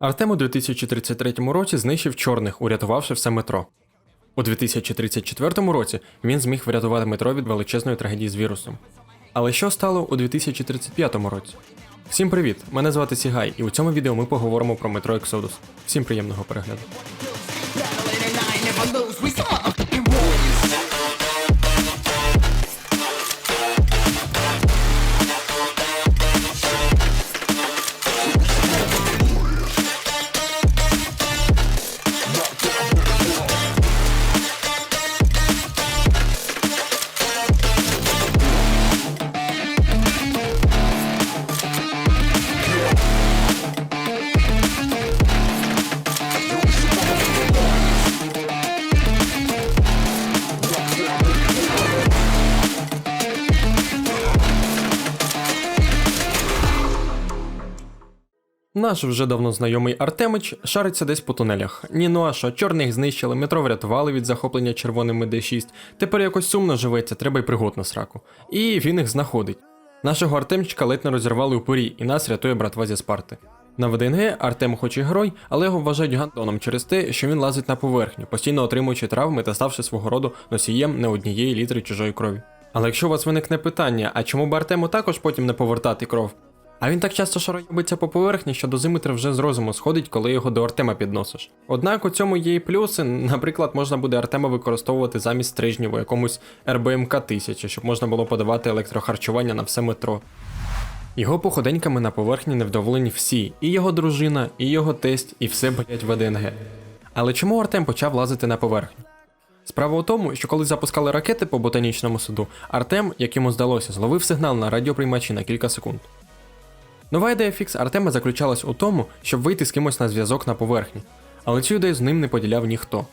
Артем у 2033 році знищив чорних, урятувавши все метро. У 2034 році він зміг врятувати метро від величезної трагедії з вірусом. Але що стало у 2035 році? Всім привіт! Мене звати Сігай, і у цьому відео ми поговоримо про метро Ексодус. Всім приємного перегляду. Наш вже давно знайомий Артемич шариться десь по тунелях. Ні, ну а що, чорних знищили, метро врятували від захоплення червоними Д6. Тепер якось сумно живеться, треба й пригод на сраку. І він їх знаходить. Нашого Артемчика ледь не розірвали у порі, і нас рятує братва зі Спарти. На ВДНГ Артем хоч і герой, але його вважають гандоном через те, що він лазить на поверхню, постійно отримуючи травми та ставши свого роду носієм не однієї літри чужої крові. Але якщо у вас виникне питання, а чому б Артему також потім не повертати кров? А він так часто шароїбиться по поверхні, що дозиметр вже з розуму сходить, коли його до Артема підносиш. Однак у цьому є і плюси. Наприклад, можна буде Артема використовувати замість стрижнів у якомусь РБМК 1000, щоб можна було подавати електрохарчування на все метро. Його походеньками на поверхні невдоволені всі, і його дружина, і його тесть, і все блять в ДНГ. Але чому Артем почав лазити на поверхню? Справа у тому, що коли запускали ракети по ботанічному саду, Артем, як йому здалося, зловив сигнал на радіоприймачі на кілька секунд. Нова ідея фікс Артема заключалась у тому, щоб вийти з кимось на зв'язок на поверхні, але цю ідею з ним не поділяв ніхто.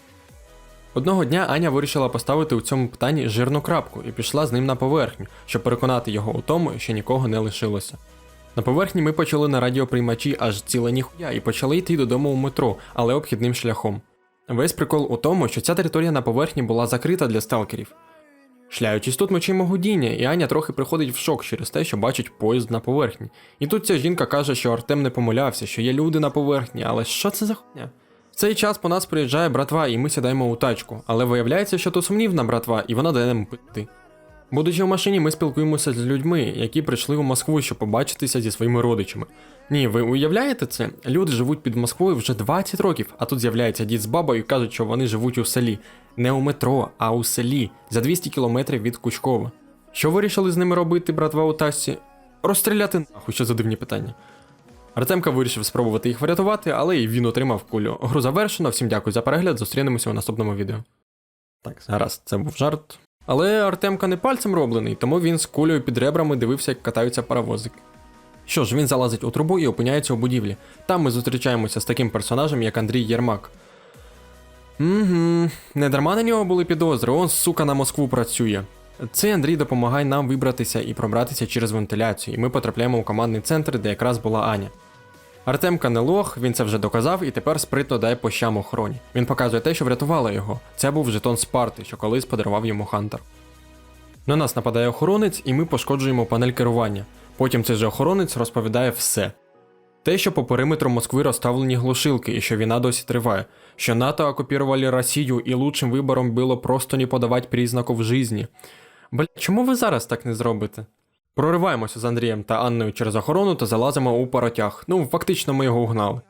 Одного дня Аня вирішила поставити у цьому питанні жирну крапку і пішла з ним на поверхню, щоб переконати його у тому, що нікого не лишилося. На поверхні ми почали на радіоприймачі аж ціле ніхуя і почали йти додому у метро, але обхідним шляхом. Весь прикол у тому, що ця територія на поверхні була закрита для сталкерів. Шляючись тут ми чуємо гудіння, і Аня трохи приходить в шок через те, що бачить поїзд на поверхні. І тут ця жінка каже, що Артем не помилявся, що є люди на поверхні, але що це за хуйня? В цей час по нас приїжджає братва, і ми сідаємо у тачку, але виявляється, що то сумнівна братва, і вона дає нам пити. Будучи в машині, ми спілкуємося з людьми, які прийшли у Москву, щоб побачитися зі своїми родичами. Ні, ви уявляєте це? Люди живуть під Москвою вже 20 років, а тут з'являється дід з бабою і кажуть, що вони живуть у селі. Не у метро, а у селі, за 200 кілометрів від Кучкова. Що вирішили з ними робити, братва у тачці? Розстріляти нахуй, що за дивні питання. Артемка вирішив спробувати їх врятувати, але і він отримав кулю. Гру завершено, всім дякую за перегляд, зустрінемося у наступному відео. Так, зараз це був жарт. Але Артемка не пальцем роблений, тому він з кулею під ребрами дивився, як катаються паровозики. Що ж, він залазить у трубу і опиняється у будівлі. Там ми зустрічаємося з таким персонажем, як Андрій Єрмак. Угу, не дарма на нього були підозри, он, сука, на Москву працює. Цей Андрій допомагає нам вибратися і пробратися через вентиляцію, і ми потрапляємо у командний центр, де якраз була Аня. Артемка не лох, він це вже доказав і тепер спритно дає по щам охороні. Він показує те, що врятувало його. Це був жетон Спарти, що колись подарував йому Хантер. На нас нападає охоронець, і ми пошкоджуємо панель керування. Потім цей же охоронець розповідає все. Те, що по периметру Москви розставлені глушилки і що війна досі триває, що НАТО окупували Росію і лучшим вибором було просто не подавати признаків житті. Бля, чому ви зараз так не зробите? Прориваємося з Андрієм та Анною через охорону та залазимо у паротяг. Ну, фактично ми його угнали.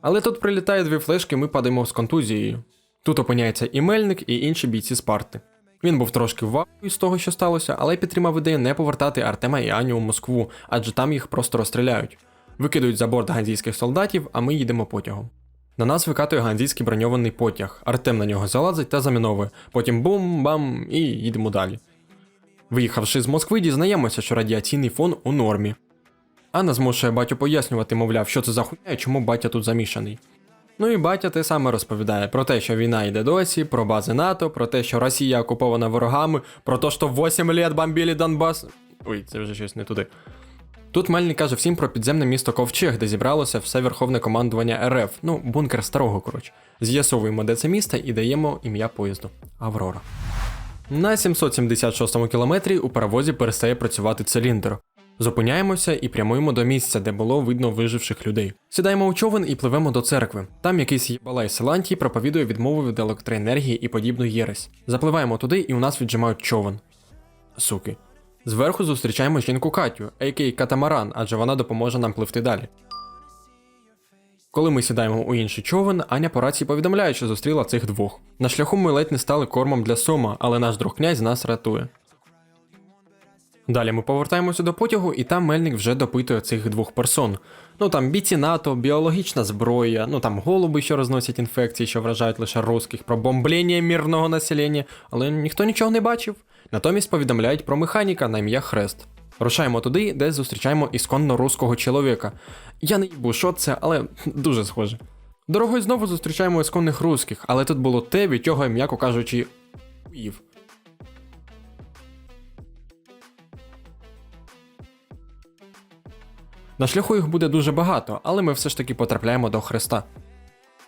Але тут прилітає дві флешки, ми падаємо з контузією. Тут опиняється і Мельник, і інші бійці Спарти. Він був трошки в з того, що сталося, але підтримав ідею не повертати Артема і Аню у Москву, адже там їх просто розстріляють. Викидують за борт ганзійських солдатів, а ми їдемо потягом. На нас викатує ганзійський броньований потяг. Артем на нього залазить та заміновує. Потім бум-бам і їдемо далі. Виїхавши з Москви, дізнаємося, що радіаційний фон у нормі. Анна змушує батю пояснювати, мовляв, що це за хуйня і чому батя тут замішаний. Ну і батя те саме розповідає про те, що війна йде досі, про бази НАТО, про те, що Росія окупована ворогами, про те, що 8 літ бомбили Донбас. Ой, це вже щось не туди. Тут Мельник каже всім про підземне місто Ковчег, де зібралося все верховне командування РФ, ну, бункер старого, коротше. З'ясовуємо, де це місто, і даємо ім'я поїзду Аврора. На 776 кілометрі у паровозі перестає працювати циліндр. Зупиняємося і прямуємо до місця, де було видно виживших людей. Сідаємо у човен і пливемо до церкви. Там якийсь єбалай Силантій проповідує відмову від електроенергії і подібну єресь. Запливаємо туди, і у нас віджимають човен. Суки. Зверху зустрічаємо жінку Катю, а.к.а. катамаран, адже вона допоможе нам пливти далі. Коли ми сідаємо у інший човен, Аня по рації повідомляє, що зустріла цих двох. На шляху ми ледь не стали кормом для сома, але наш друг князь нас рятує. Далі ми повертаємося до потягу, і там мельник вже допитує цих двох персон. Ну там бійці НАТО, біологічна зброя, ну там голуби, що розносять інфекції, що вражають лише русських, про бомблення мирного населення, але ніхто нічого не бачив. Натомість повідомляють про механіка на ім'я Хрест. Рушаємо туди, де зустрічаємо ісконно руського чоловіка. Я не їбу, що це, але дуже схоже. Дорогою знову зустрічаємо ісконних русських, але тут було те, від чого, м'яко кажучи, уїв. На шляху їх буде дуже багато, але ми все ж таки потрапляємо до Христа.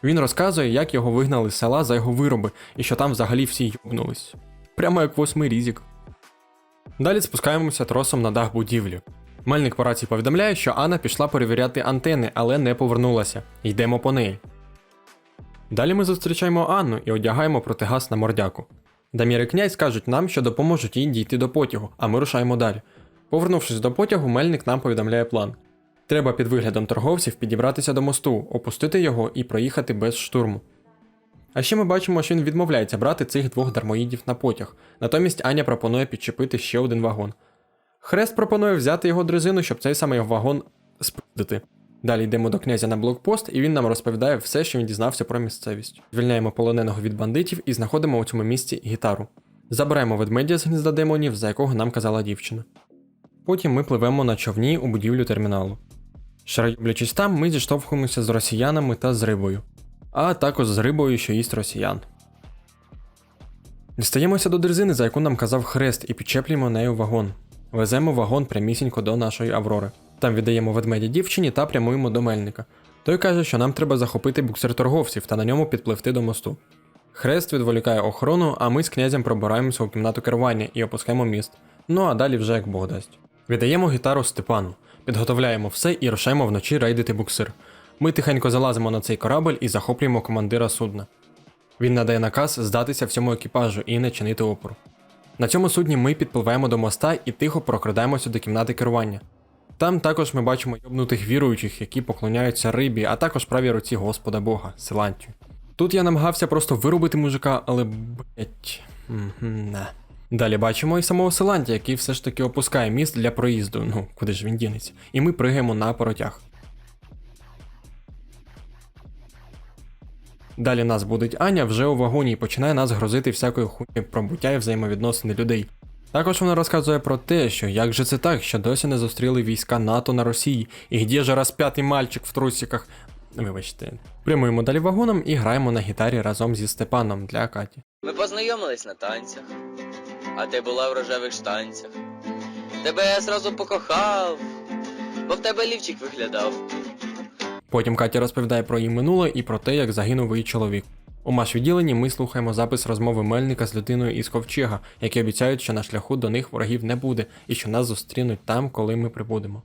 Він розказує, як його вигнали з села за його вироби, і що там взагалі всі юбнулись. Прямо як восьмий різік. Далі спускаємося тросом на дах будівлі. Мельник по рації повідомляє, що Анна пішла перевіряти антени, але не повернулася. Йдемо по неї. Далі ми зустрічаємо Анну і одягаємо протигаз на мордяку. Дамір і князь кажуть нам, що допоможуть їй дійти до потягу, а ми рушаємо далі. Повернувшись до потягу, мельник нам повідомляє план. Треба під виглядом торговців підібратися до мосту, опустити його і проїхати без штурму. А ще ми бачимо, що він відмовляється брати цих двох дармоїдів на потяг. Натомість Аня пропонує підчепити ще один вагон. Хрест пропонує взяти його дрезину, щоб цей самий вагон спиздити. Далі йдемо до князя на блокпост, і він нам розповідає все, що він дізнався про місцевість. Звільняємо полоненого від бандитів і знаходимо у цьому місці гітару. Забираємо ведмедя з гнізда демонів, за якого нам казала дівчина. Потім ми пливемо на човні у будівлю терміналу. Шарюблячись там, ми зіштовхуємося з росіянами та з рибою, а також з рибою, що їсть росіян. Дістаємося до дрезини, за яку нам казав хрест, і підчеплюємо нею вагон. Веземо вагон прямісінько до нашої Аврори. Там віддаємо ведмедя дівчині та прямуємо до мельника. Той каже, що нам треба захопити буксир торговців та на ньому підпливти до мосту. Хрест відволікає охорону, а ми з князем пробираємося у кімнату керування і опускаємо міст. Ну а далі вже як Бог дасть. Віддаємо гітару Степану, підготовляємо все і рушаємо вночі рейдити буксир. Ми тихенько залазимо на цей корабль і захоплюємо командира судна. Він надає наказ здатися всьому екіпажу і не чинити опору. На цьому судні ми підпливаємо до моста і тихо прокрадаємося до кімнати керування. Там також ми бачимо йобнутих віруючих, які поклоняються рибі, а також правій руці Господа Бога, Силантію. Тут я намагався просто вирубити мужика, але блять. Далі бачимо і самого Силантія, який все ж таки опускає міст для проїзду. Ну, куди ж він дінеться? І ми пригаємо на поротяг. Далі нас будить Аня вже у вагоні і починає нас грозити всякою хуйнею про буття і взаємовідносини людей. Також вона розказує про те, що як же це так, що досі не зустріли війська НАТО на Росії, і де же розп'ятий мальчик в трусиках. Вибачте, прямуємо далі вагоном і граємо на гітарі разом зі Степаном для Каті. Ми познайомились на танцях, а ти була в рожевих штанцях. Тебе я зразу покохав, бо в тебе лівчик виглядав. Потім Катя розповідає про її минуле і про те, як загинув її чоловік. У маш відділенні ми слухаємо запис розмови Мельника з людиною із ковчега, які обіцяють, що на шляху до них ворогів не буде і що нас зустрінуть там, коли ми прибудемо.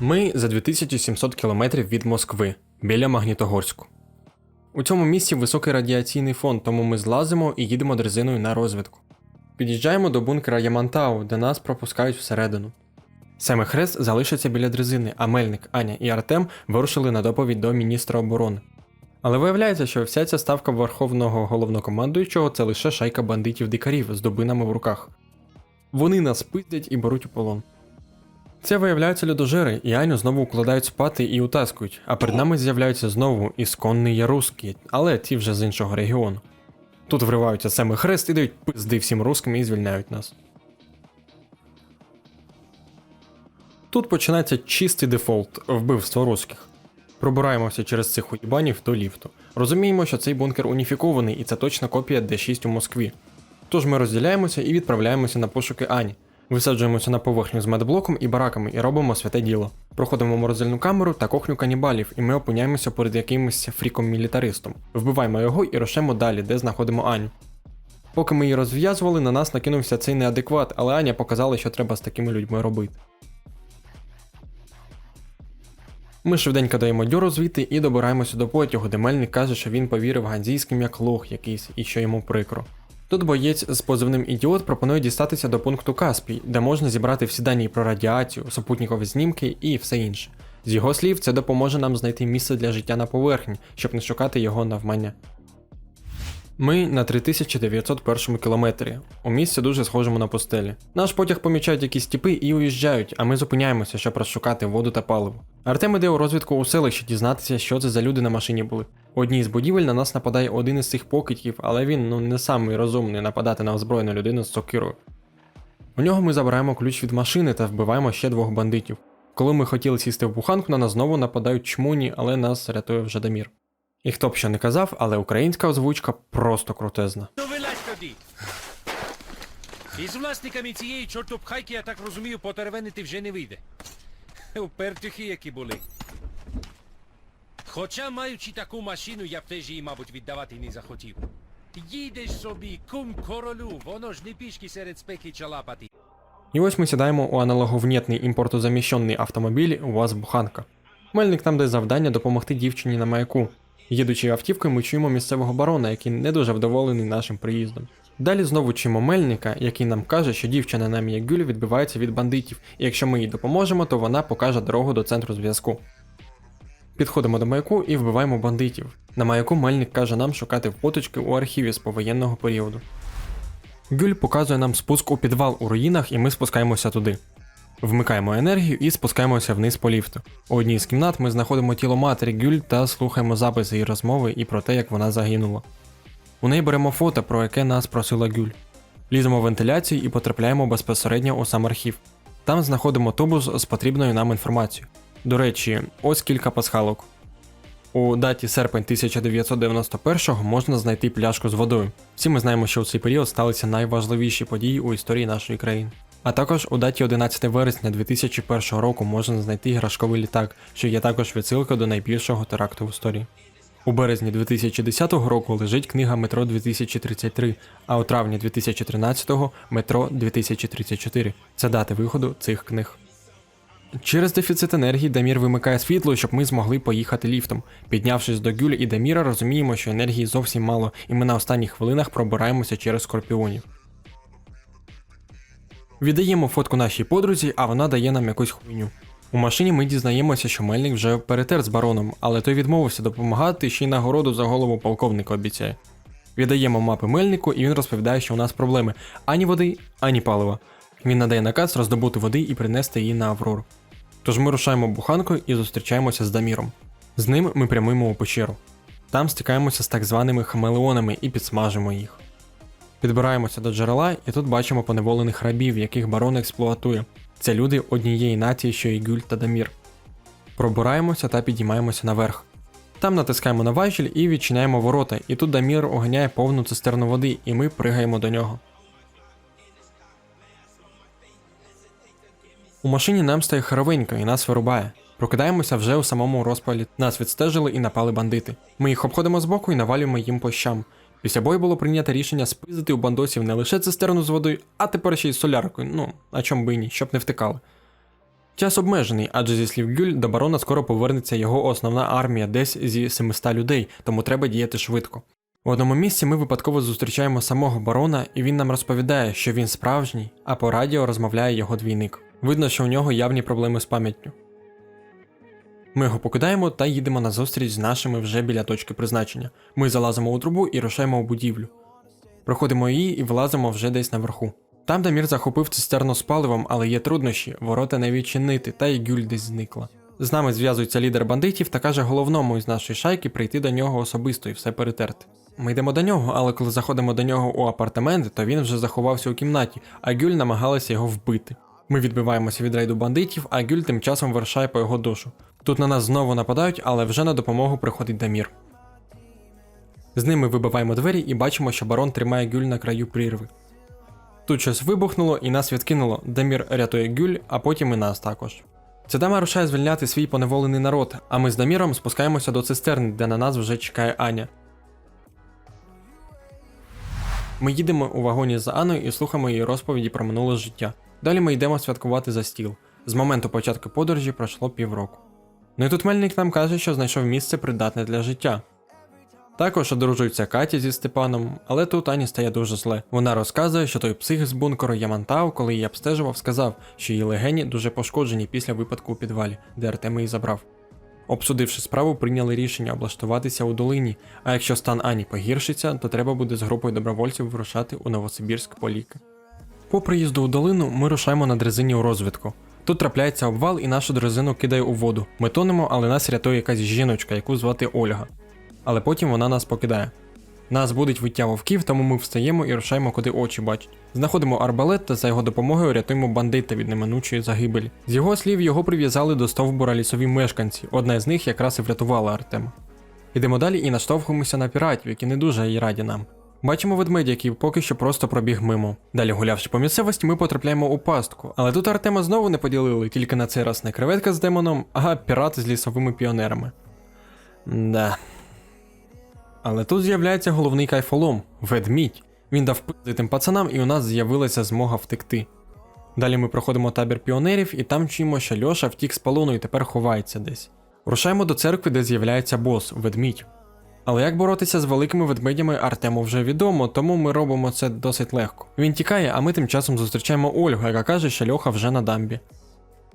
Ми за 2700 кілометрів від Москви, біля Магнітогорську. У цьому місці високий радіаційний фон, тому ми злазимо і їдемо дрезиною на розвідку. Під'їжджаємо до бункера Ямантау, де нас пропускають всередину. Саме Хрест залишиться біля дрезини, а Мельник, Аня і Артем вирушили на доповідь до міністра оборони. Але виявляється, що вся ця ставка верховного головнокомандуючого це лише шайка бандитів-дикарів з дубинами в руках. Вони нас пиздять і беруть у полон. Це виявляються людожери, і Аню знову укладають спати і утаскують, а перед нами з'являються знову ісконні ярузькі, але ті вже з іншого регіону. Тут вриваються саме хрест і дають пизди всім русским і звільняють нас. Тут починається чистий дефолт вбивство русських. Пробираємося через цих уїбанів до ліфту. Розуміємо, що цей бункер уніфікований і це точна копія Д6 у Москві. Тож ми розділяємося і відправляємося на пошуки Ані. Висаджуємося на поверхню з медблоком і бараками і робимо святе діло. Проходимо морозильну камеру та кухню канібалів, і ми опиняємося перед якимось фріком-мілітаристом. Вбиваємо його і рушимо далі, де знаходимо Аню. Поки ми її розв'язували, на нас накинувся цей неадекват, але Аня показала, що треба з такими людьми робити. Ми швиденько даємо дюру звідти і добираємося до потягу, де Мельник каже, що він повірив ганзійським як лох якийсь і що йому прикро. Тут боєць з позивним ідіот пропонує дістатися до пункту Каспій, де можна зібрати всі дані про радіацію, супутникові знімки і все інше. З його слів, це допоможе нам знайти місце для життя на поверхні, щоб не шукати його навмання. Ми на 3901 кілометрі. У місці дуже схожому на пустелі. Наш потяг помічають якісь тіпи і уїжджають, а ми зупиняємося, щоб розшукати воду та паливо. Артем іде у розвідку у селище дізнатися, що це за люди на машині були. У одній з будівель на нас нападає один із цих покидьків, але він ну не самий розумний нападати на озброєну людину з сокирою. У нього ми забираємо ключ від машини та вбиваємо ще двох бандитів. Коли ми хотіли сісти в буханку, на нас знову нападають чмуні, але нас рятує вже Дамір. І хто б що не казав, але українська озвучка просто крутезна. Ну вилазь тоді. Із власниками цієї чортопхайки, я так розумію, потеревенити вже не вийде. Упертюхи які були. Хоча маючи таку машину, я б теж її, мабуть, віддавати не захотів. Їдеш собі, кум королю, воно ж не пішки серед спеки чалапати. І ось ми сідаємо у аналоговнєтний імпортозаміщений автомобіль УАЗ Буханка. Мельник нам дає завдання допомогти дівчині на маяку. Їдучи автівкою, ми чуємо місцевого барона, який не дуже вдоволений нашим приїздом. Далі знову чуємо мельника, який нам каже, що дівчина на Міягюль відбивається від бандитів, і якщо ми їй допоможемо, то вона покаже дорогу до центру зв'язку. Підходимо до маяку і вбиваємо бандитів. На маяку мельник каже нам шукати фоточки у архіві з повоєнного періоду. Гюль показує нам спуск у підвал у руїнах, і ми спускаємося туди. Вмикаємо енергію і спускаємося вниз по ліфту. У одній з кімнат ми знаходимо тіло матері Гюль та слухаємо записи її розмови і про те, як вона загинула. У неї беремо фото, про яке нас просила Гюль. Ліземо в вентиляцію і потрапляємо безпосередньо у сам архів. Там знаходимо тубус з потрібною нам інформацією. До речі, ось кілька пасхалок. У даті серпень 1991 можна знайти пляшку з водою. Всі ми знаємо, що у цей період сталися найважливіші події у історії нашої країни. А також у даті 11 вересня 2001 року можна знайти іграшковий літак, що є також відсилкою до найбільшого теракту в історії. У березні 2010 року лежить книга Метро 2033, а у травні 2013 Метро 2034. Це дати виходу цих книг. Через дефіцит енергії Дамір вимикає світло, щоб ми змогли поїхати ліфтом. Піднявшись до Гюль і Даміра, розуміємо, що енергії зовсім мало, і ми на останніх хвилинах пробираємося через скорпіонів. Віддаємо фотку нашій подрузі, а вона дає нам якусь хуйню. У машині ми дізнаємося, що мельник вже перетер з бароном, але той відмовився допомагати ще й нагороду за голову полковника обіцяє. Віддаємо мапи мельнику, і він розповідає, що у нас проблеми ані води, ані палива. Він надає наказ роздобути води і принести її на Аврору. Тож ми рушаємо буханкою і зустрічаємося з Даміром. З ним ми прямуємо у печеру. Там стикаємося з так званими хамелеонами і підсмажимо їх. Підбираємося до джерела, і тут бачимо поневолених рабів, яких барон експлуатує. Це люди однієї нації, що і Гюль та Дамір. Пробираємося та підіймаємося наверх. Там натискаємо на важіль і відчиняємо ворота, і тут Дамір оганяє повну цистерну води, і ми пригаємо до нього. У машині нам стає харовенько і нас вирубає. Прокидаємося вже у самому розпалі. Нас відстежили і напали бандити. Ми їх обходимо збоку і навалюємо їм по щам. Після бою було прийнято рішення спиздити у бандосів не лише цистерну з водою, а тепер ще й соляркою. Ну, а чом би і ні, щоб не втикали. Час обмежений, адже зі слів Гюль, до барона скоро повернеться його основна армія десь зі 700 людей, тому треба діяти швидко. У одному місці ми випадково зустрічаємо самого барона, і він нам розповідає, що він справжній, а по радіо розмовляє його двійник. Видно, що у нього явні проблеми з пам'яттю. Ми його покидаємо та їдемо на зустріч з нашими вже біля точки призначення. Ми залазимо у трубу і рушаємо у будівлю. Проходимо її і вилазимо вже десь наверху. Там Дамір захопив цистерну з паливом, але є труднощі, ворота не відчинити, та й гюль десь зникла. З нами зв'язується лідер бандитів та каже головному із нашої шайки прийти до нього особисто і все перетерти. Ми йдемо до нього, але коли заходимо до нього у апартаменти, то він вже заховався у кімнаті, а Гюль намагалася його вбити. Ми відбиваємося від рейду бандитів, а Гюль тим часом вирушає по його душу. Тут на нас знову нападають, але вже на допомогу приходить Дамір. З ними вибиваємо двері і бачимо, що барон тримає Гюль на краю прірви. Тут щось вибухнуло і нас відкинуло. Дамір рятує Гюль, а потім і нас також. Ця дама рушає звільняти свій поневолений народ, а ми з Даміром спускаємося до цистерни, де на нас вже чекає Аня. Ми їдемо у вагоні за Аною і слухаємо її розповіді про минуле життя. Далі ми йдемо святкувати за стіл. З моменту початку подорожі пройшло півроку. Ну і тут Мельник нам каже, що знайшов місце придатне для життя. Також одружується Катя зі Степаном, але тут Ані стає дуже зле. Вона розказує, що той псих з бункеру Ямантау, коли її обстежував, сказав, що її легені дуже пошкоджені після випадку у підвалі, де Артем її забрав. Обсудивши справу, прийняли рішення облаштуватися у долині, а якщо стан Ані погіршиться, то треба буде з групою добровольців вирушати у Новосибірськ по ліки. По приїзду у долину ми рушаємо на дрезині у розвідку. Тут трапляється обвал і нашу дрезину кидає у воду. Ми тонемо, але нас рятує якась жіночка, яку звати Ольга. Але потім вона нас покидає. Нас будуть виття вовків, тому ми встаємо і рушаємо, куди очі бачать. Знаходимо арбалет та за його допомогою рятуємо бандита від неминучої загибелі. З його слів, його прив'язали до стовбура лісові мешканці. Одна з них якраз і врятувала Артема. Йдемо далі і наштовхуємося на піратів, які не дуже раді нам. Бачимо ведмедя, який поки що просто пробіг мимо. Далі гулявши по місцевості, ми потрапляємо у пастку. Але тут Артема знову не поділили, тільки на цей раз не креветка з демоном, а пірат з лісовими піонерами. Да. Але тут з'являється головний кайфолом ведмідь. Він дав пизди тим пацанам, і у нас з'явилася змога втекти. Далі ми проходимо табір піонерів, і там чуємо, що Льоша втік з полону і тепер ховається десь. Рушаємо до церкви, де з'являється бос ведмідь. Але як боротися з великими ведмедями Артему вже відомо, тому ми робимо це досить легко. Він тікає, а ми тим часом зустрічаємо Ольгу, яка каже, що Льоха вже на дамбі.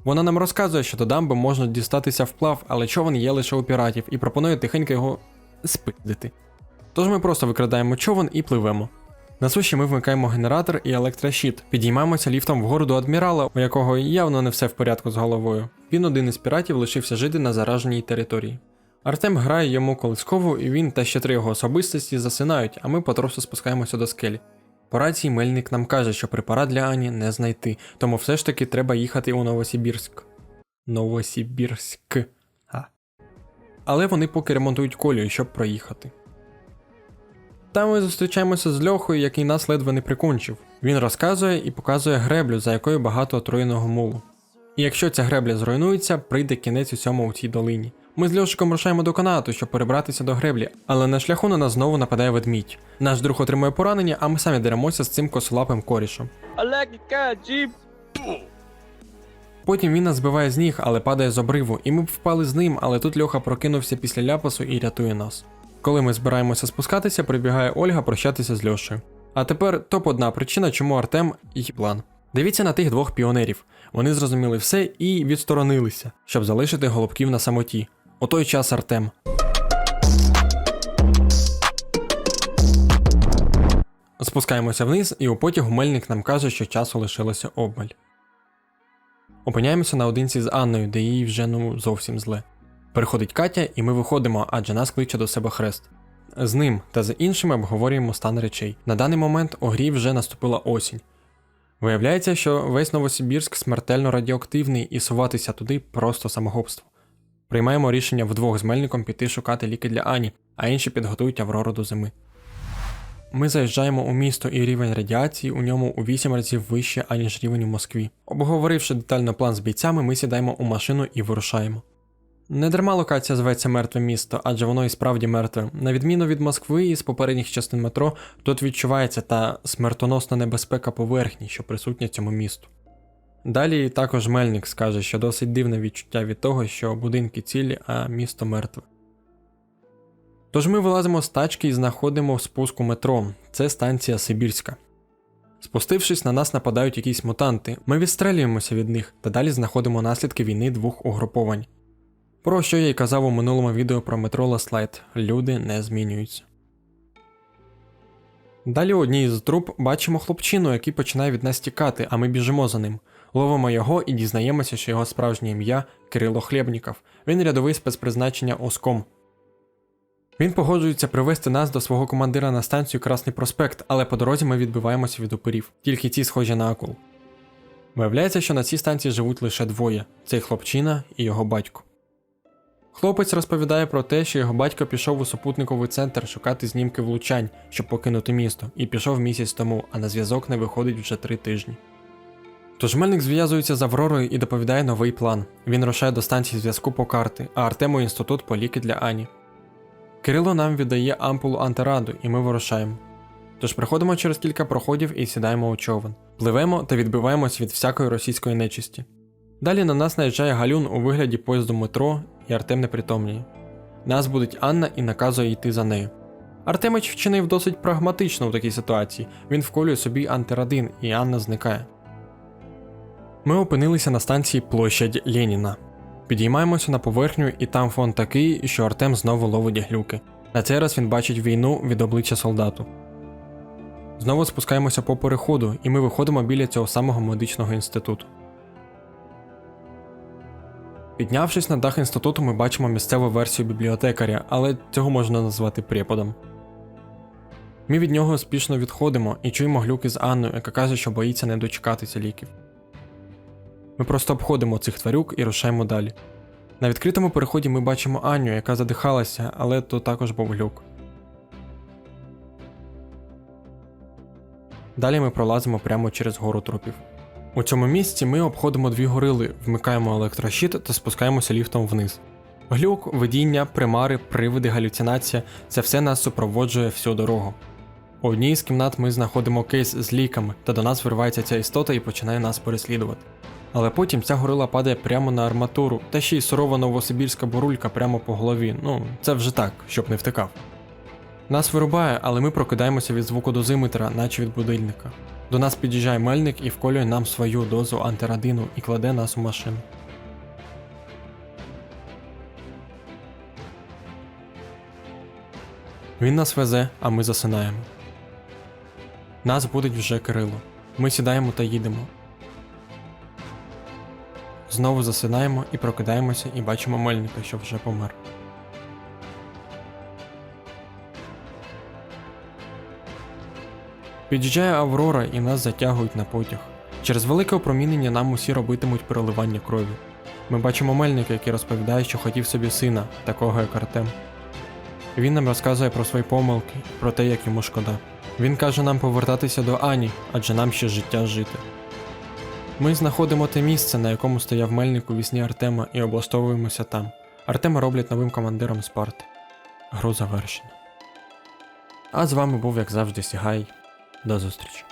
Вона нам розказує, що до дамби можна дістатися вплав, але човен є лише у піратів, і пропонує тихенько його спиздити. Тож ми просто викрадаємо човен і пливемо. На суші ми вмикаємо генератор і електрощит, підіймаємося ліфтом вгору до адмірала, у якого явно не все в порядку з головою. Він один із піратів лишився жити на зараженій території. Артем грає йому колискову, і він та ще три його особистості засинають, а ми потроху спускаємося до скелі. По рації мельник нам каже, що препарат для Ані не знайти, тому все ж таки треба їхати у Новосибірськ. Новосибірськ. А. Але вони поки ремонтують колію, щоб проїхати. Там ми зустрічаємося з Льохою, який нас ледве не прикончив. Він розказує і показує греблю, за якою багато отруєного мулу. І якщо ця гребля зруйнується, прийде кінець усьому у цій долині. Ми з Льошиком рушаємо до канату, щоб перебратися до греблі, але на шляху на нас знову нападає ведмідь. Наш друг отримує поранення, а ми самі деремося з цим косолапим корішем. Потім він нас збиває з ніг, але падає з обриву, і ми б впали з ним, але тут Льоха прокинувся після ляпасу і рятує нас. Коли ми збираємося спускатися, прибігає Ольга прощатися з Льошею. А тепер топ-одна причина, чому Артем і план. Дивіться на тих двох піонерів. Вони зрозуміли все і відсторонилися, щоб залишити голубків на самоті. У той час Артем. Спускаємося вниз, і у потягу мельник нам каже, що часу лишилося обмаль. Опиняємося наодинці з Анною, де їй вже ну зовсім зле. Приходить Катя, і ми виходимо, адже нас кличе до себе хрест. З ним та з іншими обговорюємо стан речей. На даний момент у грі вже наступила осінь. Виявляється, що весь Новосибірськ смертельно радіоактивний і суватися туди просто самогубство. Приймаємо рішення вдвох з мельником піти шукати ліки для Ані, а інші підготують Аврору до зими. Ми заїжджаємо у місто і рівень радіації у ньому у 8 разів вище, аніж рівень у Москві. Обговоривши детально план з бійцями, ми сідаємо у машину і вирушаємо. Не дарма локація зветься мертве місто, адже воно і справді мертве. На відміну від Москви і з попередніх частин метро, тут відчувається та смертоносна небезпека поверхні, що присутня цьому місту. Далі також Мельник скаже, що досить дивне відчуття від того, що будинки цілі, а місто мертве. Тож ми вилазимо з тачки і знаходимо спуск у метро. Це станція Сибірська. Спустившись, на нас нападають якісь мутанти. Ми відстрелюємося від них та далі знаходимо наслідки війни двох угруповань. Про що я й казав у минулому відео про метро Light. Люди не змінюються. Далі у одній з труб бачимо хлопчину, який починає від нас тікати, а ми біжимо за ним. Ловимо його і дізнаємося, що його справжнє ім'я Кирило Хлєбніков. Він рядовий спецпризначення Оском. Він погоджується привезти нас до свого командира на станцію Красний Проспект, але по дорозі ми відбиваємося від упирів, тільки ці схожі на акул. Виявляється, що на цій станції живуть лише двоє: цей хлопчина і його батько. Хлопець розповідає про те, що його батько пішов у супутниковий центр шукати знімки влучань, щоб покинути місто, і пішов місяць тому, а на зв'язок не виходить вже три тижні. Тож Мельник зв'язується з Авророю і доповідає новий план. Він рушає до станції зв'язку по карти, а Артему інститут по ліки для Ані. Кирило нам віддає ампулу антираду, і ми вирушаємо. Тож приходимо через кілька проходів і сідаємо у човен. Пливемо та відбиваємось від всякої російської нечисті. Далі на нас наїжджає галюн у вигляді поїзду метро, і Артем непритомніє. Нас будить Анна і наказує йти за нею. Артемич вчинив досить прагматично в такій ситуації. Він вколює собі антирадин, і Анна зникає. Ми опинилися на станції площадь Леніна. Підіймаємося на поверхню, і там фон такий, що Артем знову ловить глюки. На цей раз він бачить війну від обличчя солдату. Знову спускаємося по переходу, і ми виходимо біля цього самого медичного інституту. Піднявшись на дах інституту, ми бачимо місцеву версію бібліотекаря, але цього можна назвати преподом. Ми від нього успішно відходимо і чуємо глюки з Анною, яка каже, що боїться не дочекатися ліків. Ми просто обходимо цих тварюк і рушаємо далі. На відкритому переході ми бачимо Аню, яка задихалася, але то також був глюк. Далі ми пролазимо прямо через гору трупів. У цьому місці ми обходимо дві горили, вмикаємо електрощит та спускаємося ліфтом вниз. Глюк, видіння, примари, привиди, галюцинація це все нас супроводжує всю дорогу. У одній з кімнат ми знаходимо кейс з ліками, та до нас виривається ця істота і починає нас переслідувати. Але потім ця горила падає прямо на арматуру, та ще й сурова новосибірська бурулька прямо по голові. Ну, це вже так, щоб не втикав. Нас вирубає, але ми прокидаємося від звуку дозиметра, наче від будильника. До нас під'їжджає мельник і вколює нам свою дозу антирадину і кладе нас у машину. Він нас везе, а ми засинаємо. Нас будить вже Кирило. Ми сідаємо та їдемо. Знову засинаємо і прокидаємося і бачимо мельника, що вже помер. Під'їжджає Аврора і нас затягують на потяг. Через велике опромінення нам усі робитимуть переливання крові. Ми бачимо мельника, який розповідає, що хотів собі сина, такого як Артем. Він нам розказує про свої помилки, про те, як йому шкода. Він каже нам повертатися до Ані, адже нам ще життя жити. Ми знаходимо те місце, на якому стояв мельник у вісні Артема, і облаштовуємося там. Артема роблять новим командиром Спарти. Гру завершено. А з вами був, як завжди, Сігай. До зустрічі.